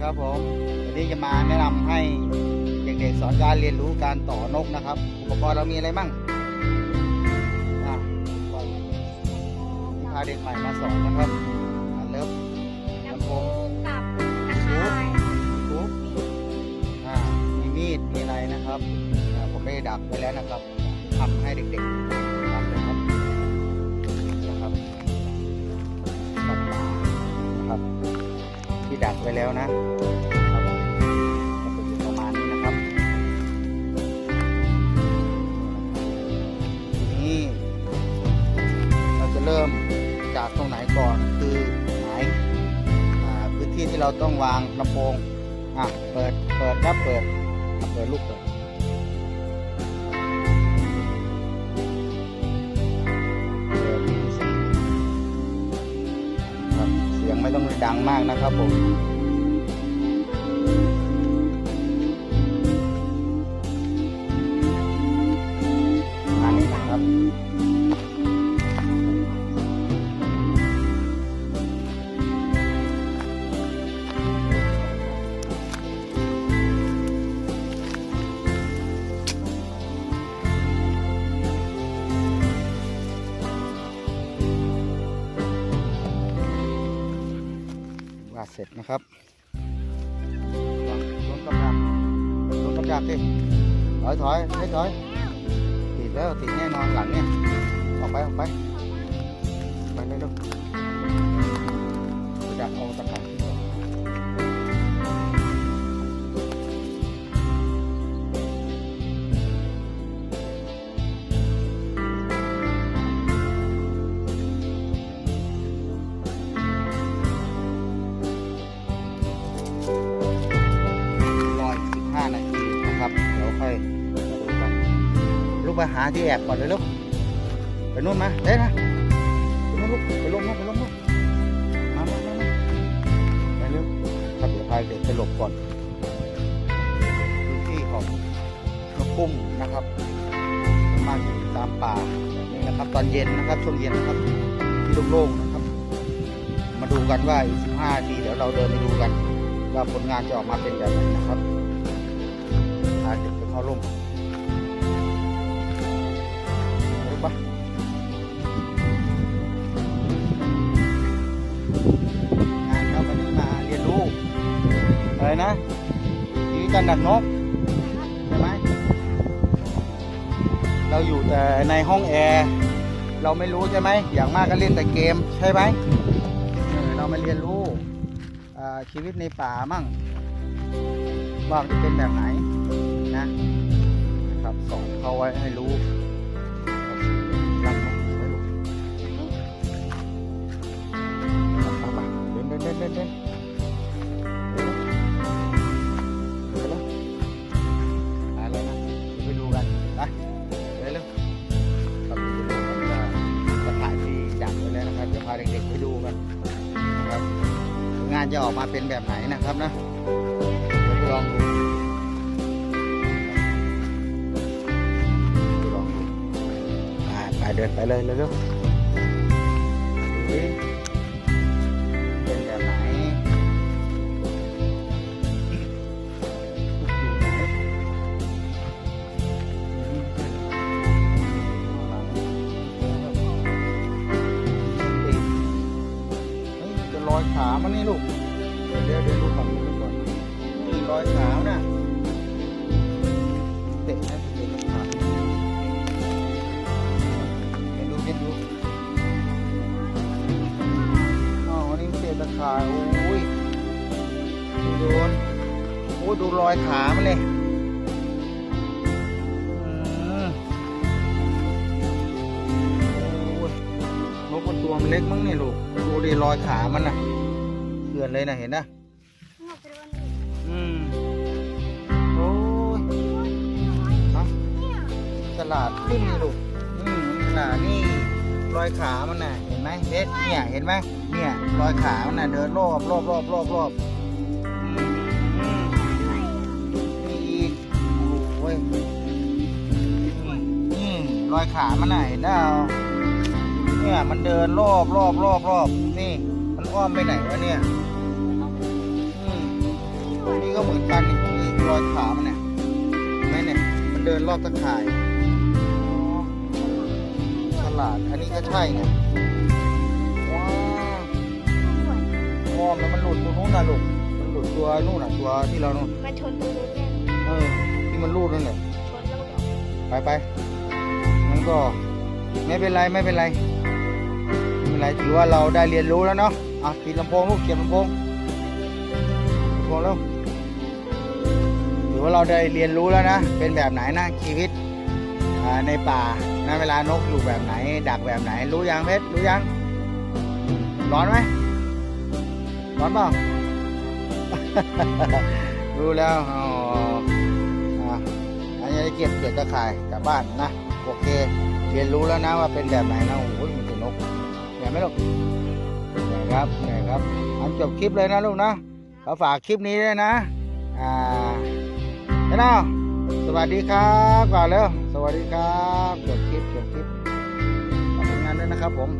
ครับผมวันนี้จะมาแนะนำให้เด็กๆสอนการเรียนรู้การต่อนกนะครับ อุปกรณ์เรามีอะไรมั่งอะพาเด็กใหม่มาสอนนะครับอันเลิฟลำโพงกับตะข่ายทุบอ่ามีมีดมีอะไรนะครับอ่าผมได้ดักไว้แล้วนะครับทำให้เด็กๆ แล้วนะประมาณนี้นะครับทีนี้เราจะเริ่มจากตรงไหนก่อนคือไหนพื้นที่ที่เราต้องวางลำโพงอะเปิดเปิดครับเปิดเปิดลูกเปิดเสียงไม่ต้องดังมากนะครับผม ดเสร็จนะครับลงกำลังลงกำลังดิถอยถอยให้ถอยติดแล้วติดแน่นอนหลังเนี่ยออกไปออกไปไปเลยลูกจะเอาตะไคร้ ไปหาที่แอบก่อนเลยลูกไปนู่นมาเด้นะไปนู่นลูกไปลงนู่นไปลงนู่นมามามามาไปเร็วครับเดี๋ยวพาเด็กไปหลบก่อนพื้นที่ของนกกุ้มนะครับมาอยู่ตามป่าแบบนี้นะครับ ตอนเย็นนะครับช่วงเย็นนะครับที่โล่งๆนะครับ มาดูกันว่าอีก15นาทีเดี๋ยวเราเดินไปดูกัน ว่าผลงานจะออกมาเป็นแบบไหนนะครับพาเด็กไปเข้าร่ม อะไรนะชีวิตการดักนกใช่ไหมเราอยู่แต่ในห้องแอร์เราไม่รู้ใช่ไหมอย่างมากก็เล่นแต่เกมใช่ไหมเรามาเรียนรู้ชีวิตในป่ามั่งว่าจะเป็นแบบไหนนะครับสอนเขาไว้ให้รูู้กันนะครับ งานจะออกมาเป็นแบบไหนนะครับนะเดี๋ยวไปลองดูไปลองดูไปเดินไปเลยเร็วๆ อยขามันนี่ลูก เดี๋ยวเดี๋ยวเดี๋ยวดูก่อนดูก่อนนี่ลอยขาน่ะเตะนะเตะขาเห็นดูเห็นดูอ๋ออันนี้เศษตะขาโอ้ยดูโดนโอ้ดูรอยขามันเลยอุ้ยรถมันตัวมันเล็กมั้งเนี่ยลูก ดูดิรอยขามันนะ เกลือนเลยนะเห็นนะ งอกไปโดนอืม โอ้ยฮะเนี่ยฉลาดขึ้นนี่ลูก อืมน่ะนี่รอยขามันน่ะ เห็นไหมเด็ดเนี่ย เห็นไหมเนี่ย รอยขามันน่ะเดินรอบรอบรอบรอบรอบอืมอืมนี่อีกโอ้ยอืมรอยขามันน่ะเห็นได้เอาเนี่ย มันเดินรอบรอบรอบรอบนี่ มันอ้อมไปไหนวะเนี่ย อืมเหมือนกันนี่มีรอยขามันเนี่ยเห็นไหมเนี่ย มันเดินรอบตะข่ายอ๋อฉลาด อันนี้ก็ใช่ไงว้าวสวยงอมแล้วมันหลุดตัวนู้นนะลูกมันหลุดตัวนู่นน่ะตัวที่เรานู่นมาชนตัวนู้นเนี่ยเออ ที่มันรูดนั่นแหละชนแล้วก็ไปไปงั้นก็ไม่เป็นไรไม่เป็นไรไม่เป็นไรถือว่าเราได้เรียนรู้แล้วเนาะอะปิดลำโพงลูกเก็บลำโพงลำโพงแล้วถือ ว่าเราได้เรียนรู้แล้วนะ เป็นแบบไหนนะชีวิตในป่านะเวลานกอยู่แบบไหน ดักแบบไหน รู้ยังเพชรรู้ยัง ร้อนไหมร้อนเปล่ารู้แล้วอ๋ออันนี้เก็บเกล็ดตะข่ายกลับบ้านนะโอเค เรียนรู้แล้วนะว่าเป็นแบบไหนนะโอ้โหมีแต่นกเห็นไหมลูกเห็นครับเห็นครับอันจบคลิปเลยนะลูกนะขอฝากคลิปนี้ด้วยนะ อ่า เจ้าเนาะสวัสดีครับก่อนเร็วสวัสดีครับจบคลิปจบคลิปขอบคุณงานด้วยนะครับผม